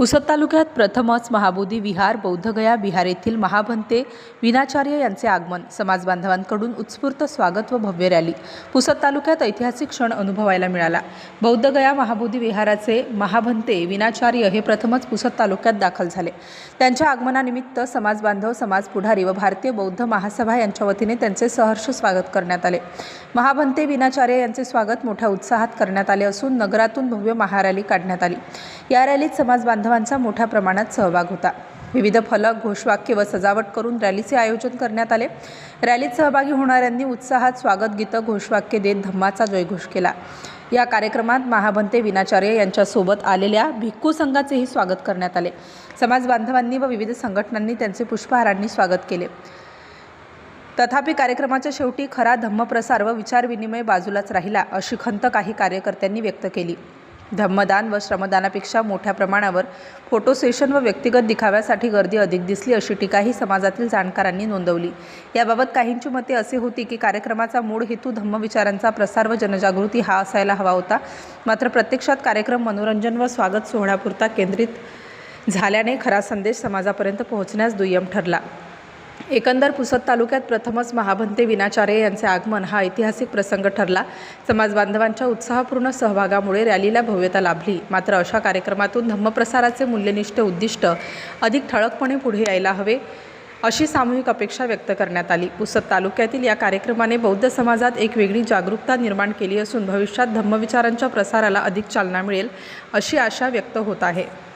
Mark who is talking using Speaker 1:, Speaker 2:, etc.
Speaker 1: पुसद तालुक्यात प्रथमच महाबोधी विहार बौद्धगया विहार येथील महाभंते विनाचार्य यांचे आगमन. समाज बांधवांकडून उत्स्फूर्त स्वागत व भव्य रॅली. पुसद तालुक्यात ऐतिहासिक क्षण अनुभवायला मिळाला. बौद्धगया महाबोधी विहाराचे महाभंते विनाचार्य हे प्रथमच पुसद तालुक्यात दाखल झाले. त्यांच्या आगमनानिमित्त समाज बांधव समाज पुढारी व भारतीय बौद्ध महासभा यांच्या वतीने त्यांचे सहर्ष स्वागत करण्यात आले. महाभंते विनाचार्य यांचे स्वागत मोठ्या उत्साहात करण्यात आले असून नगरातून भव्य महारॅली काढण्यात आली. या रॅलीत समाज बांधवांचा मोठ्या प्रमाणात सहभाग होता. विविध फलक घोषवाक्य व सजावट करून रॅलीचे आयोजन करण्यात आले. रॅलीत सहभागी होणाऱ्यांनी उत्साहात स्वागत गीतं घोषवाक्य देत धम्माचा जयघोष केला. या कार्यक्रमात महाभंते विनाचार्य यांच्यासोबत आलेल्या भिक्खू संघाचेही स्वागत करण्यात आले. समाज बांधवांनी व विविध संघटनांनी त्यांचे पुष्पहारांनी स्वागत केले. तथापि कार्यक्रमाच्या शेवटी खरा धम्मप्रसार व विचारविनिमय बाजूलाच राहिला अशी खंत काही कार्यकर्त्यांनी व्यक्त केली. धम्मदान व श्रमदानापेक्षा मोठ्या प्रमाणावर फोटो सेशन व व्यक्तिगत दिखाव्यासाठी गर्दी अधिक दिसली अशी टीकाही समाजातील जाणकारांनी नोंदवली. याबाबत काहींची मते असे होती की कार्यक्रमाचा मूळ हेतू धम्मविचारांचा प्रसार व जनजागृती हा असायला हवा होता. मात्र प्रत्यक्षात कार्यक्रम मनोरंजन व स्वागत सोहळ्यापुरता केंद्रित झाल्याने खरा संदेश समाजापर्यंत पोहोचण्यास दुय्यम ठरला. एकंदर पुसद तालुक्यात प्रथमच महाभंते विनाचार्य यांचे आगमन हा ऐतिहासिक प्रसंग ठरला. समाज बांधवांच्या उत्साहपूर्ण सहभागामुळे रॅलीला भव्यता लाभली. मात्र अशा कार्यक्रमातून धम्मप्रसाराचे मूल्यनिष्ठ उद्दिष्ट अधिक ठळकपणे पुढे यायला हवे अशी सामूहिक अपेक्षा व्यक्त करण्यात आली. पुसद तालुक्यातील या कार्यक्रमाने बौद्ध समाजात एक वेगळी जागरूकता निर्माण केली असून भविष्यात धम्मविचारांच्या प्रसाराला अधिक चालना मिळेल अशी आशा व्यक्त होत आहे.